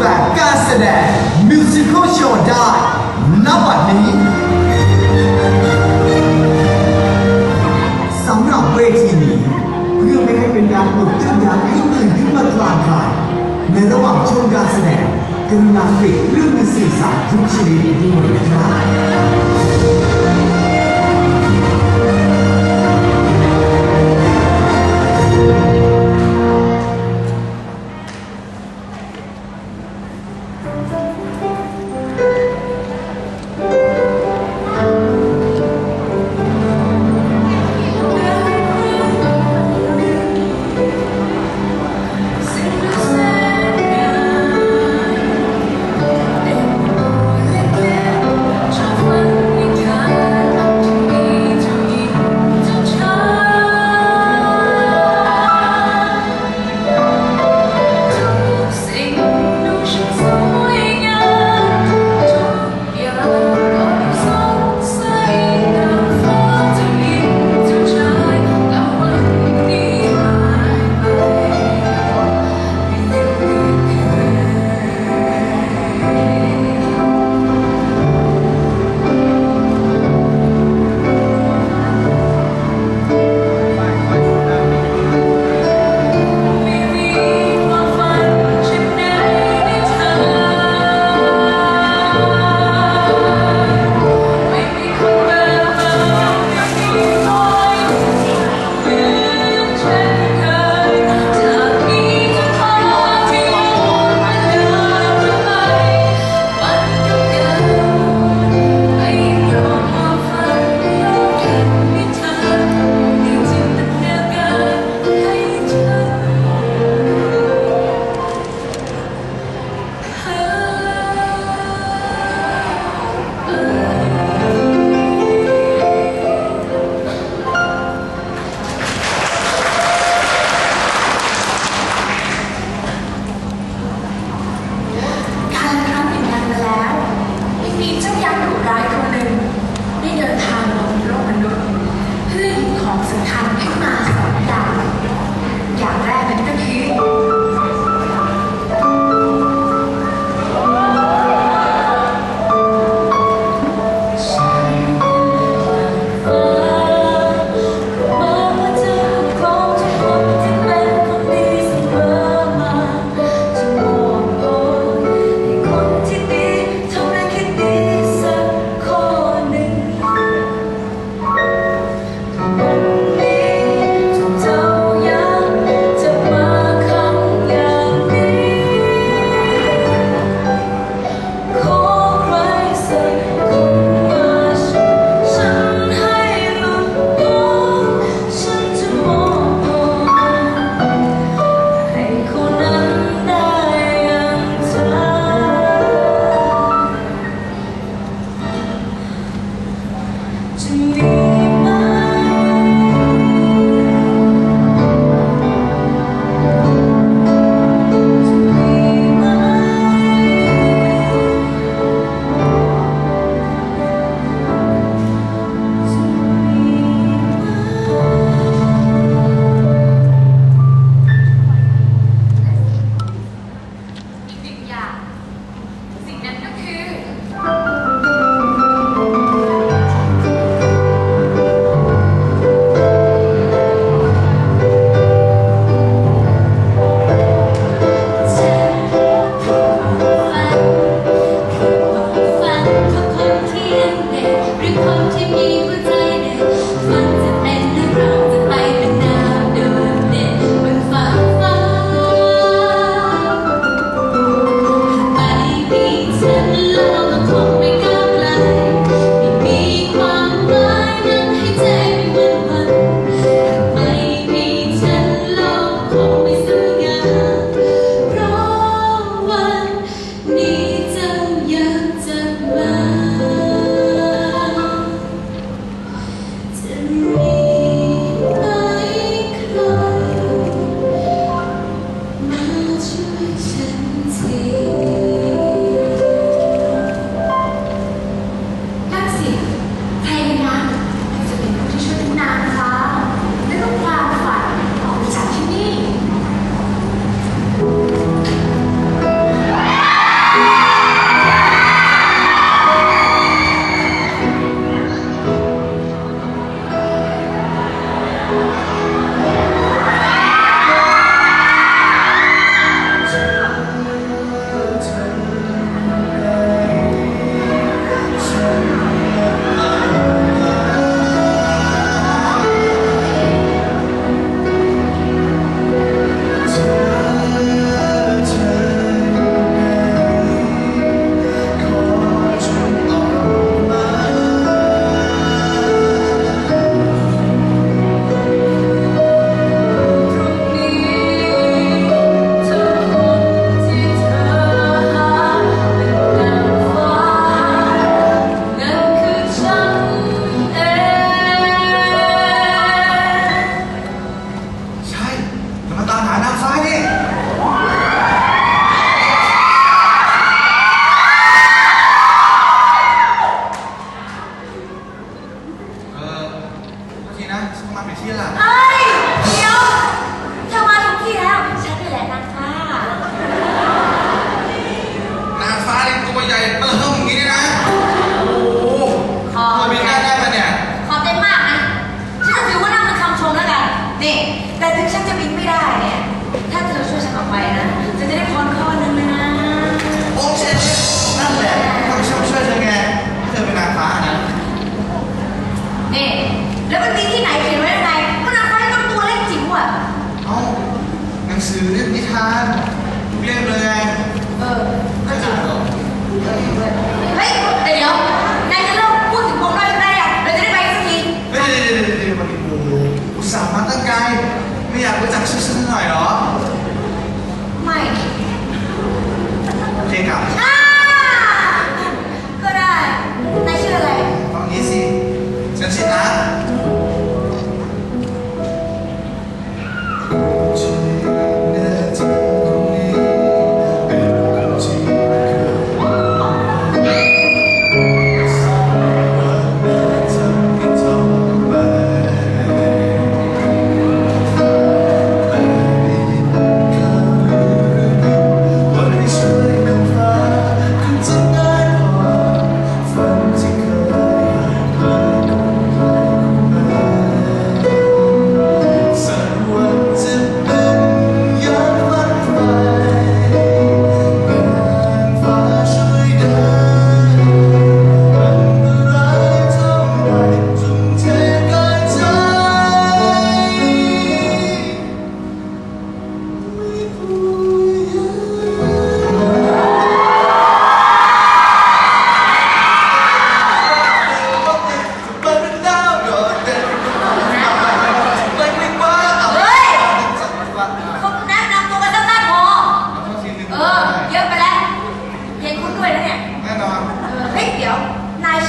แบบการแสดงมิวสิควลโชว์ได้ณบัดนี้สำหรับเวทีนี้เพื่อไม่ให้เป็นการปลุกยั้งยั้งให้ตื่นขึ้นมากลางคันในระหว่างช่วงการแสดงกรุณาปิดเรื่องมือสื่อสารทุกชนิดด้วยนะครับ นังสือเรื่องนิทานทุกเล่องเลยไงเออก็จริงเหรอเฮ้ยเดี๋ยวนายจะเริ่มพูดถึงผมด้อยได้ยังเราจะได้ไปสักทีเฮ้ยเดี๋ยวเดี๋ยวเดี๋ยวมันโอ้โหอุตส่าห์มาตั้งไกลไม่อยากไปจักชื่อฉันหน่อยเหรอไม่โอเคครับ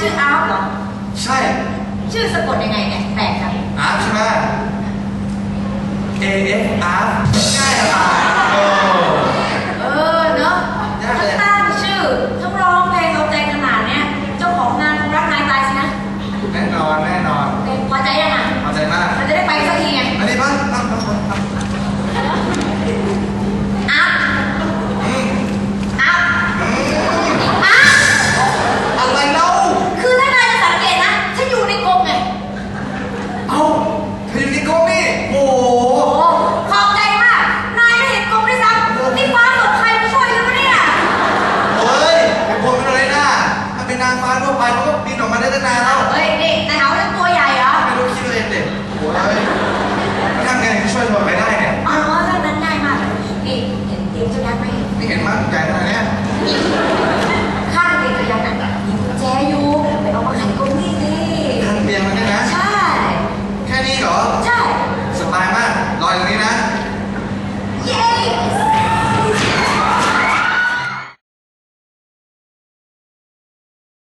ชื่ออาร์ฟเหรอ ใช่ ชื่อสะกดยังไงเนี่ยแปลกจังอาร์ฟใช่ไหม A F R ง่ายอะโอเออเนอะทั้งตั้งชื่อ ทั้งร้องเพลงเอาใจขนาดเนี้ย เจ้าของงานรักนายตายสินะ แน่นอน แน่นอน พอใจยังอะ พอใจมาก มันจะได้ไปสักทีไง อันนี้ปะ karena